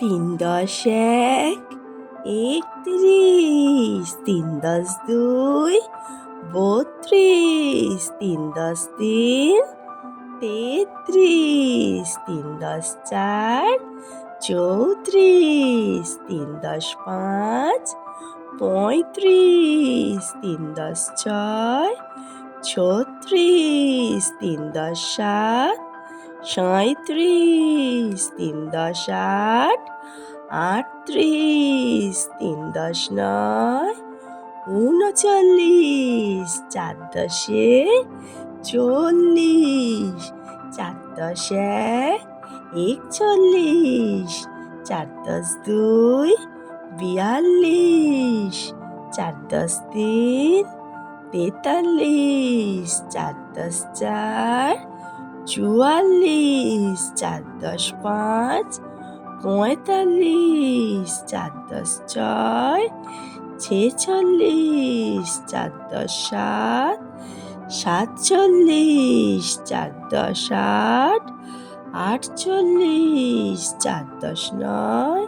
তিন দশ এক, একত্রিশ, তিন দশ দুই, বত্রিশ, তিন দশ তিন, তেত্রিশ, তিন দশ চার, চৌত্রিশ, তিন দশ পাঁচ, পঁয়ত্রিশ, তিন দশ ছয়, ছত্রিশ, তিন দশ সাত সাঁত্রিশ তিন দশ আট, আটত্রিশ, তিন দশ নয়, উনচল্লিশ, চার দশে চল্লিশ, চার দশ এক একচল্লিশ, চার দশ দুই, বিয়াল্লিশ, চার দশ তিন, তেতাল্লিশ, চার দশ চার চুয়াল্লিশ, চার দশ পাঁচ, পঁয়তাল্লিশ, চার দশ ছয়, ছেচল্লিশ, চার দশ সাত, সাতচল্লিশ, চার দশ আট, আটচল্লিশ, চার দশ নয়,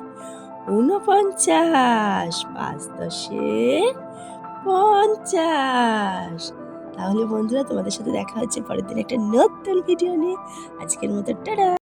ঊনপঞ্চাশ, পাঁচ দশে পঞ্চাশ। তাহলে বন্ধুরা, তোমাদের সাথে দেখা হচ্ছে পরের দিন একটা নতুন ভিডিও নিয়ে। আজকের মতো, টাটা!